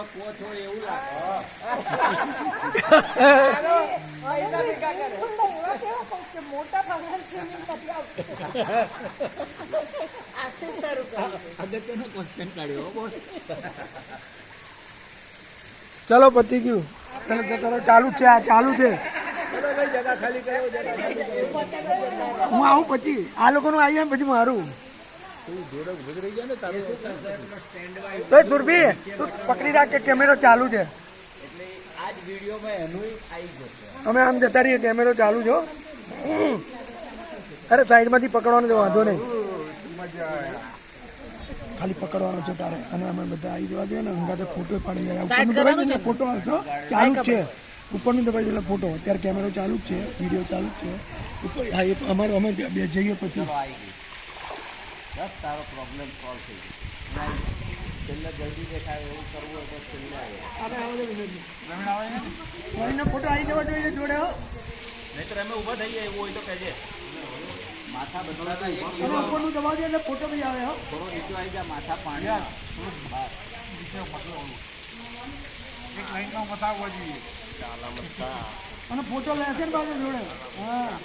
નો coach હોય એવું લાગે. મોટા ચલો, પતી ગયું. ચાલુ છે, આ ચાલુ છે. ચલો હું આવું પછી. આ લોકોનું આવી પછી મારું. સુરભી તું પકડી રાખ કે કેમેરો ચાલુ છે. અમે આમ જતા રહીએ કેમેરો ચાલુ છો અરે સાઈડમાંથી પકડવાનો છે વાંધો નહીં. ખાલી પકડવાનો છે તારે. અને અમે બધા આવી જવા જોઈએ ને અંગાતે ફોટો પાડી જાય ઉપરનું દબાઈ દે ફોટો આવશો ચાલુ જ છે. ઉપરનું દબાઈ દે ફોટો અત્યારે કેમેરો ચાલુ જ છે વીડિયો ચાલુ જ છે. ઉપર હા એ અમારે અમે બે જઈએ પછી. બસ તારો પ્રોબ્લેમ સોલ્વ થઈ ગયો. છેલ્લે જલ્દી દેખાય એવું કરવું હોય તો છેલ્લે આવે. ફોટો આવી જવા જોઈએ જોડે હો. તો અમે ઊભા થઈ જાય એવું હોય તો કહેજે. માથા બદલાતા એક ઉપરનું દબાવજે એટલે ફોટો બી આવે હો. થોડો નીચો આવી જાય માથા પાણી અને ફોટો લેશે ને બાજુ જોડે. હા.